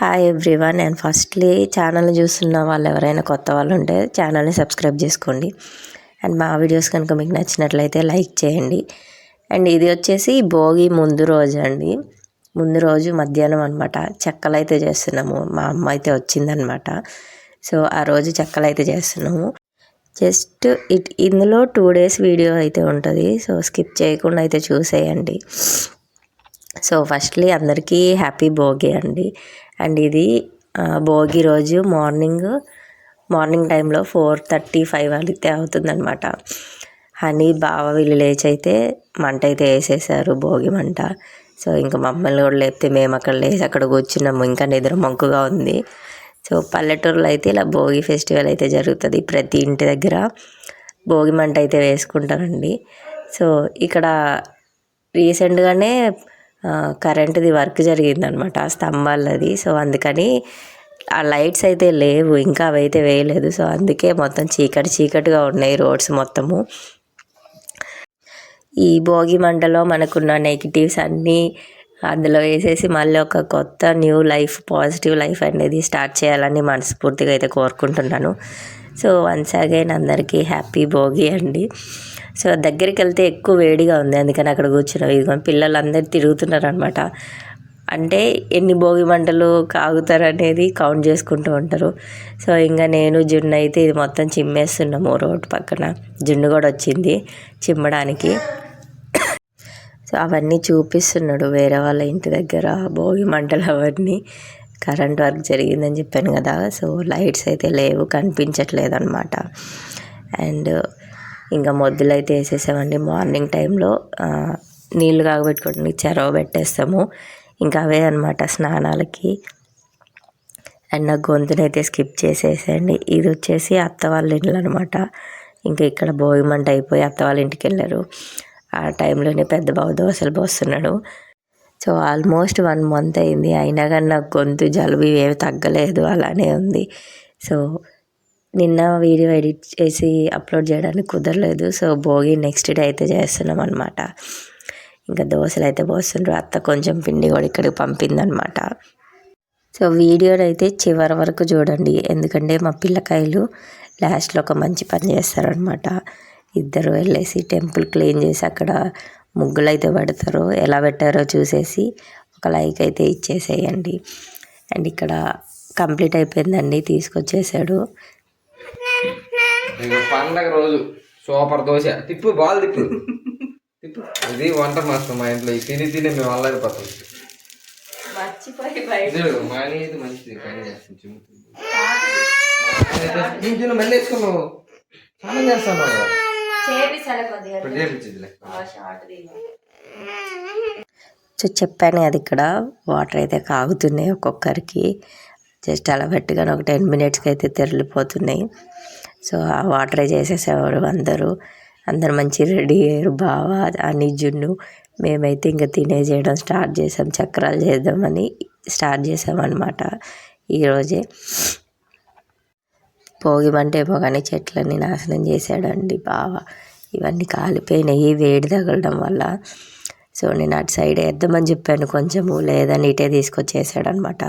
Hi everyone నేను firstly ఛానల్ని చూస్తున్న వాళ్ళు ఎవరైనా కొత్త వాళ్ళు ఉంటే ఛానల్ని సబ్స్క్రైబ్ చేసుకోండి. అండ్ మా వీడియోస్ కనుక మీకు నచ్చినట్లయితే లైక్ చేయండి. అండ్ ఇది వచ్చేసి భోగి ముందు రోజు అండి. ముందు రోజు మధ్యాహ్నం అనమాట చెక్కలు అయితే చేస్తున్నాము. మా అమ్మ అయితే వచ్చిందనమాట సో ఆ రోజు చెక్కలు అయితే చేస్తున్నాము. జస్ట్ ఇట్ ఇందులో టూ డేస్ వీడియో అయితే ఉంటుంది. సో స్కిప్ చేయకుండా అయితే చూసేయండి. సో ఫస్ట్లీ అందరికీ హ్యాపీ భోగి అండి. అండ్ ఇది భోగి రోజు మార్నింగ్ మార్నింగ్ టైంలో ఫోర్ థర్టీ ఫైవ్ అయితే అవుతుందన్నమాట. హనీ బావ వీళ్ళు లేచి అయితే మంట అయితే వేసేసారు భోగి మంట. సో ఇంకా మమ్మల్ని కూడా లేపితే మేము అక్కడ లేచి అక్కడ కూర్చున్నాము. ఇంకా నిద్ర మొక్కుగా ఉంది. సో పల్లెటూరులో అయితే ఇలా భోగి ఫెస్టివల్ అయితే జరుగుతుంది. ప్రతి ఇంటి దగ్గర భోగి మంట అయితే వేసుకుంటారండి. సో ఇక్కడ రీసెంట్గానే కరెంటుది వర్క్ జరిగిందనమాట ఆ స్తంభాలది. సో అందుకని ఆ లైట్స్ అయితే లేవు ఇంకా అవైతే వేయలేదు. సో అందుకే మొత్తం చీకటి చీకటిగా ఉన్నాయి రోడ్స్ మొత్తము. ఈ భోగి మంటలో మనకున్న నెగిటివ్స్ అన్నీ అందులో వేసేసి మళ్ళీ ఒక కొత్త న్యూ లైఫ్ పాజిటివ్ లైఫ్ అనేది స్టార్ట్ చేయాలని మనస్ఫూర్తిగా అయితే కోరుకుంటున్నాను. సో వన్స్ అగైన్ అందరికీ హ్యాపీ భోగి అండి. సో దగ్గరికి వెళ్తే ఎక్కువ వేడిగా ఉంది. అందుకని అక్కడ కూర్చున్నాం. ఇదిగోండి పిల్లలందరూ తిరుగుతున్నారు అనమాట అంటే ఎన్ని భోగి మంటలు కాగుతారు అనేది కౌంట్ చేసుకుంటూ ఉంటారు. సో ఇంకా నేను జున్ను అయితే ఇది మొత్తం చిమ్మేస్తున్నాము రోడ్డు పక్కన. జున్ను కూడా వచ్చింది చిమ్మడానికి. సో అవన్నీ చూపిస్తున్నాడు వేరే వాళ్ళ ఇంటి దగ్గర భోగి మంటలు అవన్నీ. కరెంట్ వర్క్ జరిగిందని చెప్పాను కదా. సో లైట్స్ అయితే లేవు కనిపించట్లేదు అనమాట అండ్ ఇంకా మొద్దులు అయితే వేసేసామండి. మార్నింగ్ టైంలో నీళ్ళు కాగబెట్టుకోవడానికి చెరవ పెట్టేస్తాము. ఇంకా అవే అనమాట స్నానాలకి. అండ్ నా గొంతునైతే స్కిప్ చేసేసేయండి. ఇది వచ్చేసి అత్త వాళ్ళ ఇల్లు అనమాట ఇంకా ఇక్కడ భోగి మంట అయిపోయి అత్త వాళ్ళ ఇంటికి వెళ్ళారు. ఆ టైంలోనే పెద్ద బాబు దోశలు పోస్తున్నాడు. సో ఆల్మోస్ట్ వన్ మంత్ అయింది. అయినా కానీ నాకు గొంతు జలుబు ఏమి తగ్గలేదు. అలానే ఉంది. సో నిన్న వీడియో ఎడిట్ చేసి అప్లోడ్ చేయడానికి కుదరలేదు. సో భోగి నెక్స్ట్ డే అయితే చేస్తున్నాం అనమాట ఇంకా దోశలు అయితే పోస్తుండ్రు. అత్త కొంచెం పిండి కూడా ఇక్కడికి పంపిందనమాట సో వీడియోని అయితే చివరి వరకు చూడండి. ఎందుకంటే మా పిల్లకాయలు లాస్ట్లో ఒక మంచి పని చేస్తారనమాట ఇద్దరు వెళ్ళేసి టెంపుల్ క్లీన్ చేసి అక్కడ ముగ్గులు అయితే పెడతారు. ఎలా పెట్టారో చూసేసి ఒక లైక్ అయితే ఇచ్చేసేయండి. అండ్ ఇక్కడ కంప్లీట్ అయిపోయిందండి. తీసుకొచ్చేసాడు. పండగ రోజు సూపర్ దోశ. తిప్పు బాల్ తిప్పు. తిప్పు. ఇది వంట మాస్టర్ మా ఇంట్లో. ఇది తిని తిని మేము అల్లరిపోతాం ఇది మా ఇది మంచిది. చిమ్ముతుంది. మళ్ళీ వేసుకున్నావు? స్నానం చేస్తాను ఇప్పుడు చేపించిందిలే సో చెప్పాను అది ఇక్కడ వాటర్ అయితే కాగుతున్నాయి ఒక్కొక్కరికి. జస్ట్ అలా పెట్టగానే ఒక టెన్ మినిట్స్కి అయితే తెరలిపోతున్నాయి. సో ఆ వాటరే చేసేసేవారు అందరూ. అందరు మంచి రెడీ అయ్యారు. బావ అని జున్ను మేమైతే ఇంకా తినేసేయడం స్టార్ట్ చేసాం. చక్రాలు చేద్దామని స్టార్ట్ చేసామన్నమాట ఈరోజే. భోగి మంట ఏమో కానీ చెట్లన్నీ నాశనం చేశాడండి బావ. ఇవన్నీ కాలిపోయినాయి. వేడి తగలడం వల్ల సో నేను అటు సైడ్ వేద్దామని చెప్పాను కొంచెము లేదని ఇటే తీసుకొచ్చేసాడనమాట.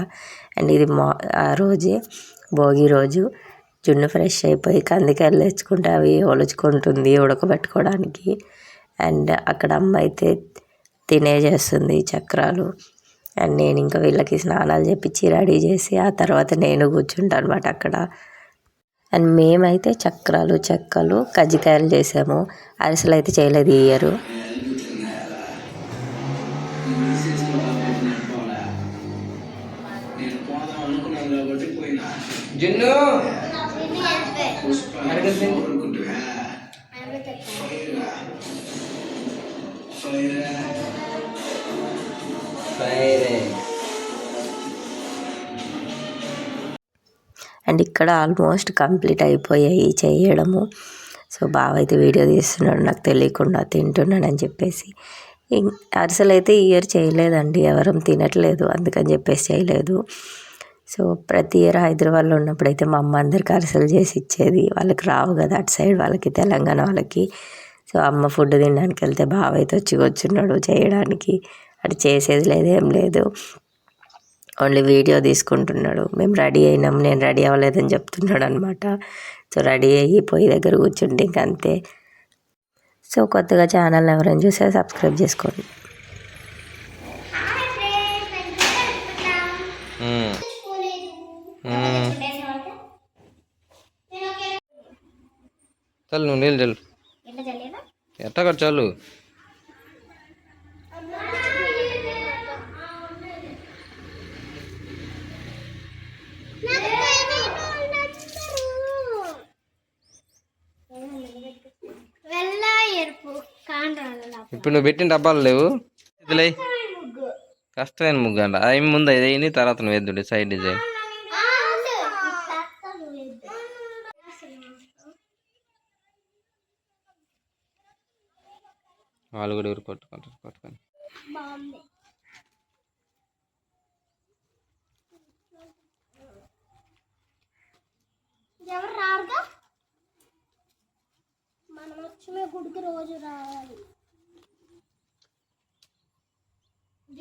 అండ్ ఇది మా ఆ రోజే భోగి రోజు. జున్ను ఫ్రెష్ అయిపోయి కందికాయలు తెచ్చుకుంటే అవి ఒలుచుకుంటుంది ఉడకబెట్టుకోవడానికి. అండ్ అక్కడ అమ్మ అయితే తినేసేస్తుంది చక్రాలు. అండ్ నేను ఇంకా వీళ్ళకి స్నానాలు చేపించి రెడీ చేసి ఆ తర్వాత నేను కూర్చుంటాను అనమాట అక్కడ. అండ్ మేమైతే చక్రాలు చెక్కలు కజ్జికాయలు చేసాము. అరిసెలు అయితే చేయలేదు ఈ ఇయర్ జున్ను అడగద్దు. అండ్ ఇక్కడ ఆల్మోస్ట్ కంప్లీట్ అయిపోయాయి చేయడము సో బావ అయితే వీడియో తీస్తున్నాడు నాకు తెలియకుండా తింటున్నాడని చెప్పేసి అరిసెలు అయితే ఈ ఇయర్ చేయలేదండి. ఎవరం తినట్లేదు. అందుకని చెప్పేసి చేయలేదు. సో ప్రతి ఇయర్ హైదరాబాద్లో ఉన్నప్పుడు అయితే మా అమ్మ అందరికి అరిసెలు చేసి ఇచ్చేది. వాళ్ళకి రావు కదా. అటు సైడ్ వాళ్ళకి తెలంగాణ వాళ్ళకి. సో అమ్మ ఫుడ్ తినడానికి వెళ్తే బావ అయితే వచ్చి కూర్చున్నాడు చేయడానికి. అటు చేసేది లేదు ఏం లేదు. ఓన్లీ వీడియో తీసుకుంటున్నాడు. మేము రెడీ అయినాం. నేను రెడీ అవ్వలేదని చెప్తున్నాడు అనమాట సో రెడీ అయ్యి పొయ్యి దగ్గర కూర్చుంటే ఇంక అంతే. సో కొత్తగా ఛానల్ ఎవరైనా చూస్తే సబ్స్క్రైబ్ చేసుకోండి ఉమ్. ఉమ్. చల్ నువ్వు నీళ్ళు చల్లు ఎట్టగా చాలు ఇప్పుడు నువ్వు పెట్టిన డబ్బాలు లేవు. ఇదిలే కష్టమైన ముగ్గు అంట అవి ముందు ఇది అయిన తర్వాత నువ్వు వేద్దుండే సైడ్ డిజైన్ వాళ్ళు కూడా ఎవరు పట్టుకుంటారు పట్టుకొని బాగుంది ఎవరు రారుగా? మనం వచ్చే గుడికి రోజు రావాలి దివ్య గుడికి వస్తున్నామని అది బాగా వచ్చింది జున్ను కొంచెం ఇవి ఎట్ట గట్ట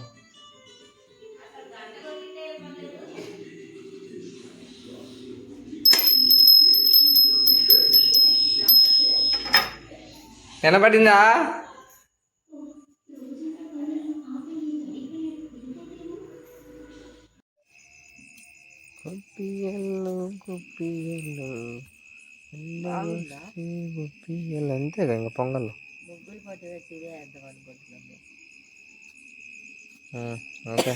వినపడిందా? గుప్పియల్లో గుప్పియల్లో గుప్పియల్లో అంతే ఇంకా పొంగల్ ఓకే.